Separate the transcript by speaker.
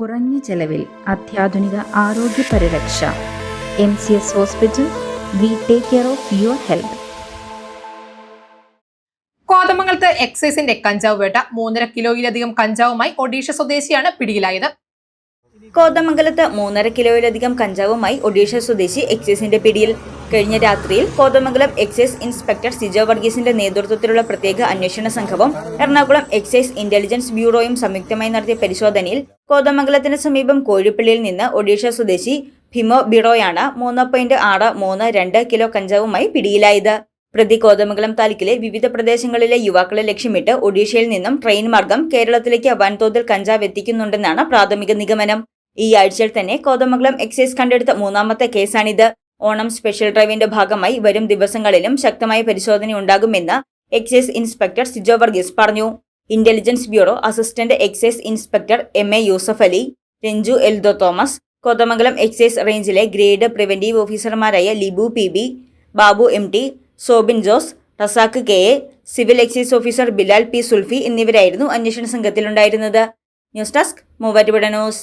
Speaker 1: കുറഞ്ഞ ചെലവിൽ അത്യാധുനിക ആരോഗ്യ പരിരക്ഷ. M C S hospital we take care of your health.
Speaker 2: കോതമംഗലത്ത് എക്സൈസിന്റെ കഞ്ചാവ് വേട്ട മൂന്നര കിലോയിലധികം കഞ്ചാവുമായി ഒഡീഷ സ്വദേശിയാണ് പിടിയിലായത്.
Speaker 3: കോതമംഗലത്ത് മൂന്നര കിലോയിലധികം കഞ്ചാവുമായി ഒഡീഷ സ്വദേശി എക്സൈസിന്റെ പിടിയിൽ. കഴിഞ്ഞ രാത്രിയിൽ കോതമംഗലം എക്സൈസ് ഇൻസ്പെക്ടർ സിജോ വർഗീസിന്റെ നേതൃത്വത്തിലുള്ള പ്രത്യേക അന്വേഷണ സംഘവും എറണാകുളം എക്സൈസ് ഇന്റലിജൻസ് ബ്യൂറോയും സംയുക്തമായി നടത്തിയ പരിശോധനയിൽ കോതമംഗലത്തിന് സമീപം കോഴിപ്പള്ളിയിൽ നിന്ന് ഒഡീഷ സ്വദേശി ഭിമോ ബിറോയാണ് മൂന്ന് പോയിന്റ് ആറ് മൂന്ന് രണ്ട് കിലോ കഞ്ചാവുമായി പിടിയിലായത്. പ്രതി കോതമംഗലം താലൂക്കിലെ വിവിധ പ്രദേശങ്ങളിലെ യുവാക്കളെ ലക്ഷ്യമിട്ട് ഒഡീഷയിൽ നിന്നും ട്രെയിൻ മാർഗം കേരളത്തിലേക്ക് വൻതോതിൽ കഞ്ചാവ് എത്തിക്കുന്നുണ്ടെന്നാണ് പ്രാഥമിക നിഗമനം. ഈ ആഴ്ചയിൽ തന്നെ കോതമംഗലം എക്സൈസ് കണ്ടെടുത്ത മൂന്നാമത്തെ കേസാണിത്. ഓണം സ്പെഷ്യൽ ഡ്രൈവിന്റെ ഭാഗമായി വരും ദിവസങ്ങളിലും ശക്തമായ പരിശോധന ഉണ്ടാകുമെന്ന് എക്സൈസ് ഇൻസ്പെക്ടർ സിജോ വർഗീസ് പറഞ്ഞു. Intelligence bureau assistant excise inspector M A Yusuf Ali Ranju Eldho Thomas Kothamangalam excise റേഞ്ചിലെ ഗ്രേഡ് പ്രിവന്റീവ് ഓഫീസർമാരായ Libu P B Babu M T Sobin Jose Razak K A civil excise officer Bilal P Sulfi എന്നിവരായിരുന്നു അന്വേഷണ സംഘത്തിലുണ്ടായിരുന്നത്. News desk Muvattupuzha news.